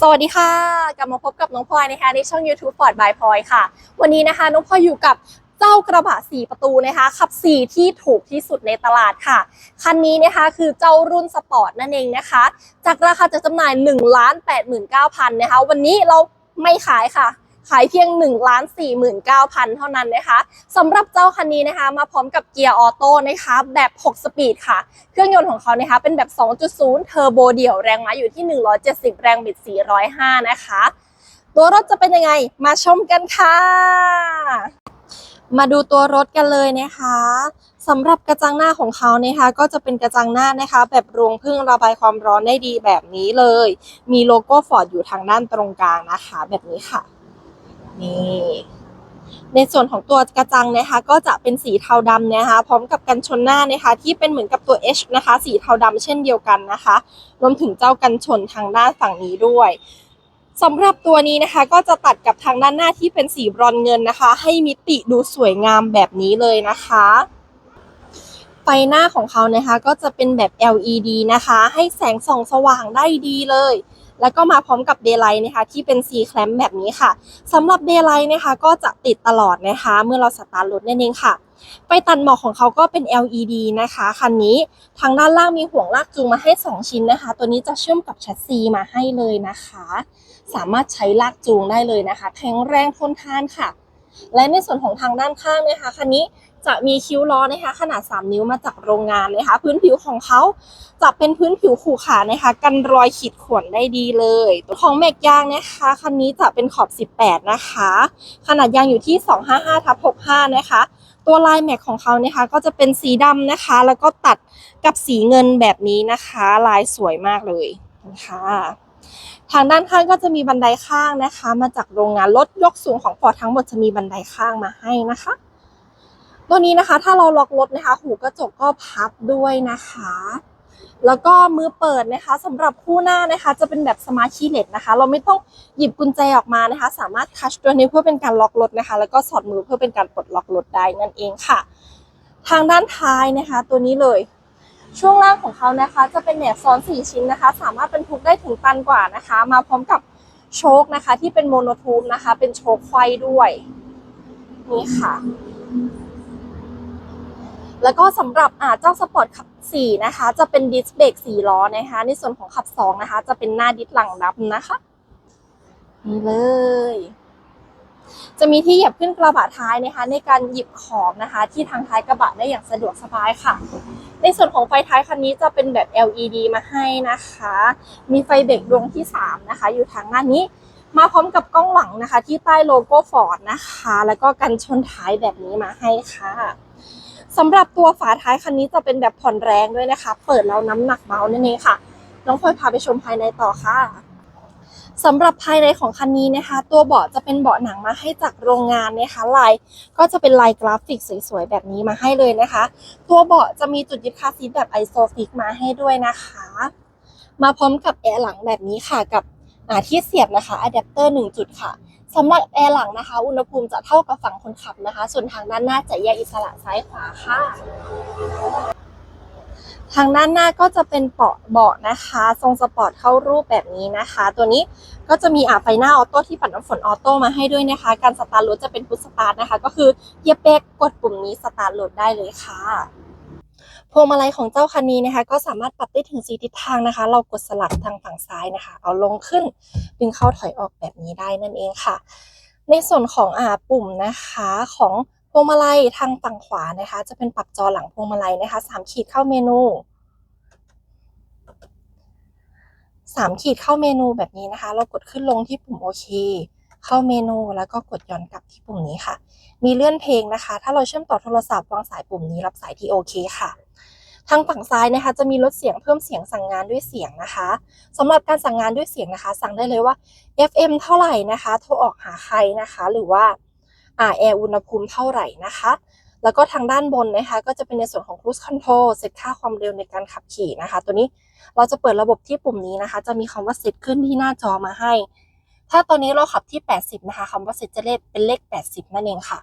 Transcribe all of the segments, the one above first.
สวัสดีค่ะ กลับมาพบกับน้องพลอยนะคะในช่อง YouTube Ford by พลอยค่ะ วันนี้นะคะ น้องพลอยอยู่กับเจ้ากระบะ4ประตูนะคะขับ4ที่ถูกที่สุดในตลาดค่ะ คันนี้นะคะคือเจ้ารุ่นสปอร์ตนั่นเองนะคะ จากราคาจัดจำหน่าย1 8 9 0 0 0นะคะ วันนี้เราไม่ขายค่ะ ขายเพียง1 4 9 0 0 0เท่านั้นนะคะสำหรับเจ้าคันนี้นะคะ มาพร้อมกับเกียร์ออโต้นะคะแบบ 6 สปีดค่ะ เครื่องยนต์ของเขานะคะเป็นแบบ 2.0 เทอร์โบเดี่ยวแรงม้าอยู่ที่ 170 แรงบิด 405 นะคะ ตัวรถจะเป็นยังไงมาชมกันค่ะ มาดูตัวรถกันเลยนะคะสำหรับกระจังหน้าของเขานะคะก็จะเป็นกระจังหน้านะคะ แบบรวงพึ่งระบายความร้อนได้ดีแบบนี้เลย มีโลโก้ฟอร์ดอยู่ทางด้านตรงกลางนะคะ แบบนี้ค่ะ นี่ในส่วนของตัวกระจังนะคะ ก็จะเป็นสีเทาดำนะคะ พร้อมกับกันชนหน้านะคะ ที่เป็นเหมือนกับตัว H นะคะ สีเทาดำเช่นเดียวกันนะคะ รวมถึงเจ้ากันชนทางด้านฝั่งนี้ด้วยสำหรับตัวนี้นะคะ ก็จะตัดกับทางด้านหน้าที่เป็นสีบรอนเงินนะคะ ให้มิติดูสวยงามแบบนี้เลยนะคะไฟหน้าของเขานะคะ ก็จะเป็นแบบ LED นะคะ ให้แสงส่องสว่างได้ดีเลย แล้วก็มาพร้อมกับ Daylight นะคะที่เป็น C clamp แบบนี้ค่ะสำหรับ Daylight นะคะก็จะติดตลอดนะคะ เมื่อเราสตาร์ทรถนั่นเองค่ะไฟตัดหมอกของเขาก็เป็น LED นะคะคันนี้ทางด้านล่างมีห่วงลากจูงมาให้ 2 ชิ้นนะคะ ตัวนี้จะเชื่อมกับแชสซีมาให้เลยนะคะ สามารถใช้ลากจูงได้เลยนะคะแข็งแรงทนทานค่ะ และในส่วนของทางด้านข้างนะคะคันนี้ จะมีคิ้วล้อนะคะขนาด 3 นิ้วมาจากโรงงานนะคะ พื้นผิวของเขาจะเป็นพื้นผิวขูขานะคะ กันรอยขีดข่วนได้ดีเลยตัวของแม็กยางนะคะคันนี้จะเป็นขอบ 18 นะคะ ขนาดยางอยู่ที่ 255ทับ65 นะคะ ตัวลายแม็กของเขานะคะก็จะเป็นสีดำนะคะ แล้วก็ตัดกับสีเงินแบบนี้นะคะ ลายสวยมากเลยนะคะทางด้านข้างก็จะมีบันไดข้างนะคะ มาจากโรงงานรถยกสูงของฟอร์ดทั้งหมดจะมีบันไดข้างมาให้นะคะ ตัวนี้นะคะ ถ้าเราล็อกรถนะคะ หูกระจกก็พับด้วยนะคะ แล้วก็มือเปิดนะคะสำหรับคู่หน้านะคะ จะเป็นแบบสมาร์ทคีย์เลสนะคะ เราไม่ต้องหยิบกุญแจออกมานะคะ สามารถทัชตัวนี้เพื่อเป็นการล็อกรถนะคะ แล้วก็สอดมือเพื่อเป็นการปลดล็อกรถได้นั่นเองค่ะ ทางด้านท้ายนะคะ ตัวนี้เลย ช่วงล่างของเขานะคะ จะเป็นแหนบซ้อน 4 ชิ้นนะคะ สามารถบรรทุกได้ถึงตันกว่านะคะ มาพร้อมกับโชคนะคะ ที่เป็นโมโนทูมนะคะ เป็นโชคไฟด้วยนี่ค่ะ แล้วก็สำหรับอ่าเจ้าสปอร์ตขับ 4 นะคะ จะเป็นดิสเบรก4ล้อนะคะ ในส่วนของขับ 2 นะคะ จะเป็นหน้าดิสหลังดับนะคะนี่เลย จะมีที่เหยียบขึ้นกระบะท้ายนะคะ ในการหยิบของนะคะ ที่ทางท้ายกระบะได้อย่างสะดวกสบายค่ะ ในส่วนของไฟท้ายคันนี้จะเป็นแบบ LED มาให้นะคะ มีไฟเบรกดวงที่ 3 นะคะ อยู่ทางด้านนี้มาพร้อมกับกล้องหลังนะคะ ที่ใต้โลโก้ฟอร์ดนะคะ แล้วก็กันชนท้ายแบบนี้มาให้ค่ะ สำหรับตัวฝาท้ายคันนี้จะเป็นแบบผ่อนแรงด้วยนะคะ เปิดแล้วน้ำหนักเบานั่นเองค่ะ น้องพลอยพาไปชมภายในต่อค่ะสำหรับภายในของคันนี้นะคะ ตัวเบาะจะเป็นเบาะหนังมาให้จากโรงงานนะคะลายก็จะเป็นลายกราฟิกสวยๆแบบนี้มาให้เลยนะคะ ตัวเบาะจะมีจุดยึดคาซีทแบบไอโซฟิกมาให้ด้วยนะคะ มาพร้อมกับแอร์หลังแบบนี้ค่ะกับอ่าที่เสียบนะคะอะแดปเตอร์1จุดค่ะ สำหรับแอร์หลังนะคะ อุณหภูมิจะเท่ากับฝั่งคนขับนะคะ ส่วนทางด้านหน้าจะแยกอิสระซ้ายขวาค่ะ ทางด้านหน้าก็จะเป็นเบาะเบาะนะคะ ทรงสปอร์ตเข้ารูปแบบนี้นะคะ ตัวนี้ก็จะมีอ่าไฟหน้าออโต้ที่ปัดน้ำฝนออโต้มาให้ด้วยนะคะ การสตาร์ทรถจะเป็นพุทสตาร์ทนะคะ ก็คือเหยียบเบรกกดปุ่มนี้สตาร์ทรถได้เลยค่ะ พวงมาลัยของเจ้าคันนี้นะคะ ก็สามารถปรับได้ถึงสีทิศทางนะคะ เรากดสลับทางฝั่งซ้ายนะคะ เอาลงขึ้นดึงเข้าถอยออกแบบนี้ได้นั่นเองค่ะ ในส่วนของอ่าปุ่มนะคะของพวงมาลัยทางฝั่งขวานะคะ จะเป็นปรับจอหลังพวงมาลัยนะคะสามขีดเข้าเมนูสามขีดเข้าเมนูแบบนี้นะคะ เรากดขึ้นลงที่ปุ่มโอเค เข้าเมนูแล้วก็กดย้อนกลับที่ปุ่มนี้ค่ะ มีเลื่อนเพลงนะคะ ถ้าเราเชื่อมต่อโทรศัพท์วางสายปุ่มนี้รับสายที่โอเคค่ะ ทางฝั่งซ้ายนะคะ จะมีลดเสียงเพิ่มเสียงสั่งงานด้วยเสียงนะคะสำหรับการสั่งงานด้วยเสียงนะคะ สั่งได้เลยว่า FM เท่าไหร่นะคะ โทรออกหาใครนะคะ หรือว่าอ่าแอร์อุณหภูมิเท่าไหร่นะคะแล้วก็ทางด้านบนนะคะ ก็จะเป็นในส่วนของ cruise control เซตค่าความเร็วในการขับขี่นะคะ ตัวนี้เราจะเปิดระบบที่ปุ่มนี้นะคะ จะมีคำว่าเซตขึ้นที่หน้าจอมาให้ ถ้าตอนนี้เราขับที่ 80 นะคะคำว่าเซจเลขเป็นเลข 80 นั่นเองค่ะ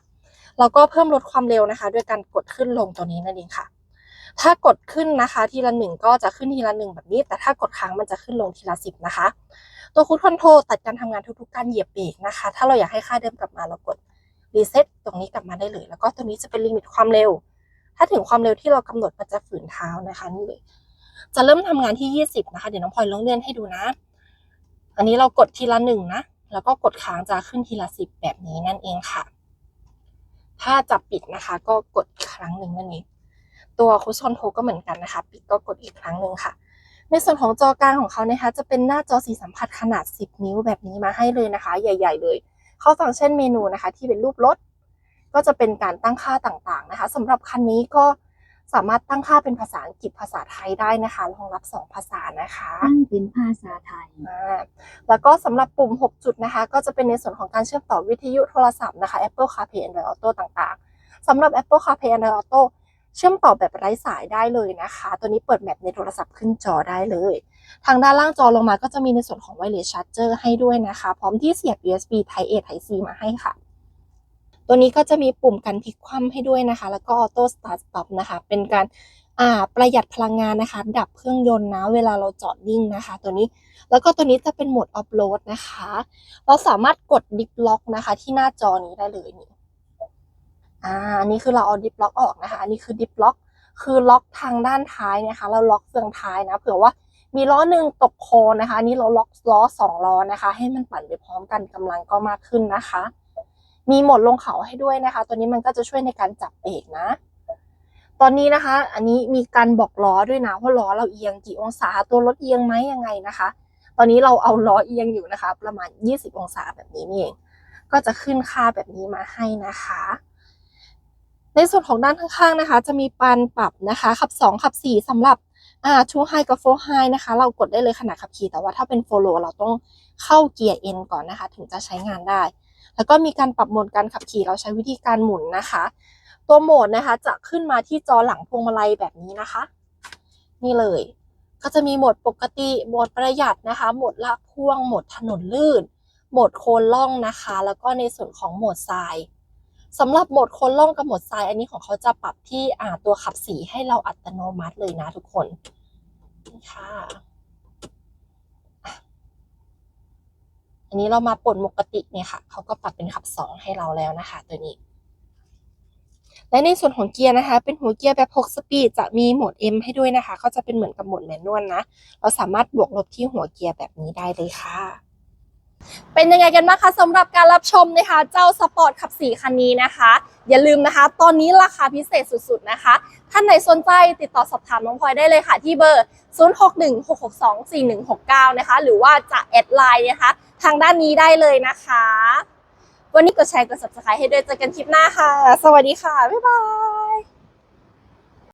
เราก็เพิ่มลดความเร็วนะคะ ด้วยการกดขึ้นลงตัวนี้นั่นเองค่ะ ถ้ากดขึ้นนะคะทีละหนึ่งก็จะขึ้นทีละหนึ่งแบบนี้ แต่ถ้ากดค้างมันจะขึ้นลงทีละสิบนะคะ ตัวคูดคอนโทรลตัดการทำงานทุกๆการเหยียบเบรกนะคะ ถ้าเราอยากให้ค่าเดิมกลับมาเรากดรีเซ็ตตรงนี้กลับมาได้เลย แล้วก็ตัวนี้จะเป็นลิมิตความเร็ว ถ้าถึงความเร็วที่เรากำหนดมันจะฝืนเท้านะคะนี่เลยจะเริ่มทำงานที่ 20 นะคะ เดี๋ยวน้องพลอยลองเลื่อนให้ดูนะ อันนี้เรากดทีละหนึ่งนะ แล้วก็กดค้างจะขึ้นทีละสิบแบบนี้นั่นเองค่ะ ถ้าจับปิดนะคะ ก็กดครั้งหนึ่งนั่นเอง ตัวคุชชอนโทก็เหมือนกันนะคะ ปิดก็กดอีกครั้งหนึ่งค่ะ ในส่วนของจอกลางของเขานะคะ จะเป็นหน้าจอสีสัมผัสขนาด 10 นิ้วแบบนี้มาให้เลยนะคะ ใหญ่ ๆ เลย เข้าฟังก์ชันเมนูนะคะ ที่เป็นรูปรถ ก็จะเป็นการตั้งค่าต่างๆนะคะสำหรับคันนี้ก็ สามารถตั้งค่าเป็นภาษาอังกฤษภาษาไทยได้นะคะรองรับ 2 ภาษานะคะตั้งเป็นภาษาไทยอ่าแล้วก็สำหรับปุ่ม 6 จุดนะคะ ก็จะเป็นในส่วนของการเชื่อมต่อวิทยุโทรศัพท์นะคะ Apple CarPlay Android Auto ต่างๆสำหรับ Apple CarPlay Android Auto เชื่อมต่อแบบไร้สายได้เลยนะคะ ตัวนี้เปิดแมปในโทรศัพท์ขึ้นจอได้เลย ทางด้านล่างจอลงมาก็จะมีในส่วนของ Wireless Charger ให้ด้วยนะคะ พร้อมที่เสียบ USB Type A Type C มาให้ค่ะ ตัวนี้ก็จะมีปุ่มกันพลิกคว่ำให้ด้วยนะคะ แล้วก็ Auto Start Stop นะคะ เป็นการอ่าประหยัดพลังงานนะคะ ดับเครื่องยนต์นะ เวลาเราจอดนิ่งนะคะ ตัวนี้ แล้วก็ตัวนี้จะเป็นโหมดออฟโหลดนะคะ เราสามารถกดดิฟล็อกนะคะ ที่หน้าจอนี้ได้เลยนี่อ่าอันนี้คือเราเอาดิฟล็อกออกนะคะ อันนี้คือดิฟล็อก คือล็อกทางด้านท้ายนะคะ เราล็อกเฟืองท้ายนะ เผื่อว่ามีล้อหนึ่งตกโคนนะคะ อันนี้เราล็อกล้อสองล้อนะคะ ให้มันปั่นไปพร้อมกันกำลังก็มากขึ้นนะคะ มีโหมดลงเขาให้ด้วยนะคะ ตัวนี้มันก็จะช่วยในการจับเบรกนะ ตอนนี้นะคะ อันนี้มีการบอกล้อด้วยนะว่าล้อเราเอียงกี่องศา ตัวรถเอียงไหมยังไงนะคะ ตอนนี้เราเอาล้อเอียงอยู่นะคะ ประมาณ 20 องศาแบบนี้นี่เอง ก็จะขึ้นค่าแบบนี้มาให้นะคะ ในส่วนของด้านข้างๆนะคะ จะมีปานปรับนะคะ ขับ 2 ขับ 4สำหรับอ่า two high กับ four high นะคะ เรากดได้เลยขณะขับขี่แต่ว่าถ้าเป็น follow เราต้องเข้าเกียร์ N ก่อนนะคะ ถึงจะใช้งานได้ แล้วก็มีการปรับโหมดการขับขี่เราใช้วิธีการหมุนนะคะ ตัวโหมดนะคะจะขึ้นมาที่จอหลังพวงมาลัยแบบนี้นะคะ นี่เลย ก็จะมีโหมดปกติโหมดประหยัดนะคะ โหมดลากพ่วงโหมดถนนลื่นโหมดโคนล่องนะคะ แล้วก็ในส่วนของโหมดทรายสำหรับโหมดโคนล่องกับโหมดทรายอันนี้ของเขาจะปรับที่อ่าตัวขับสีให้เราอัตโนมัติเลยนะทุกคนนี่ค่ะ อันนี้เรามาปลดปกติเนี่ยค่ะเขาก็ปรับเป็นขับสองให้เราแล้วนะคะ ตัวนี้ และในส่วนของเกียร์นะคะ เป็นหัวเกียร์แบบ 6 สปีดจะมีโหมด M ให้ด้วยนะคะก็จะเป็นเหมือนกับโหมดแมนนวลนะ เราสามารถบวกลบที่หัวเกียร์แบบนี้ได้เลยค่ะเป็นยังไงกันบ้างคะสำหรับการรับชมนะคะ เจ้าสปอร์ตขับสีคันนี้นะคะ อย่าลืมนะคะ ตอนนี้ราคาพิเศษสุดๆนะคะ ท่านไหนสนใจติดต่อสอบถามน้องพลอยได้เลยค่ะ ที่เบอร์ 0616624169 นะคะ หรือว่าจะแอดไลน์นะคะ ทางด้านนี้ได้เลยนะคะ วันนี้กดแชร์กด subscribe ให้ด้วยเจอกันคลิปหน้าค่ะ สวัสดีค่ะ บ๊ายบาย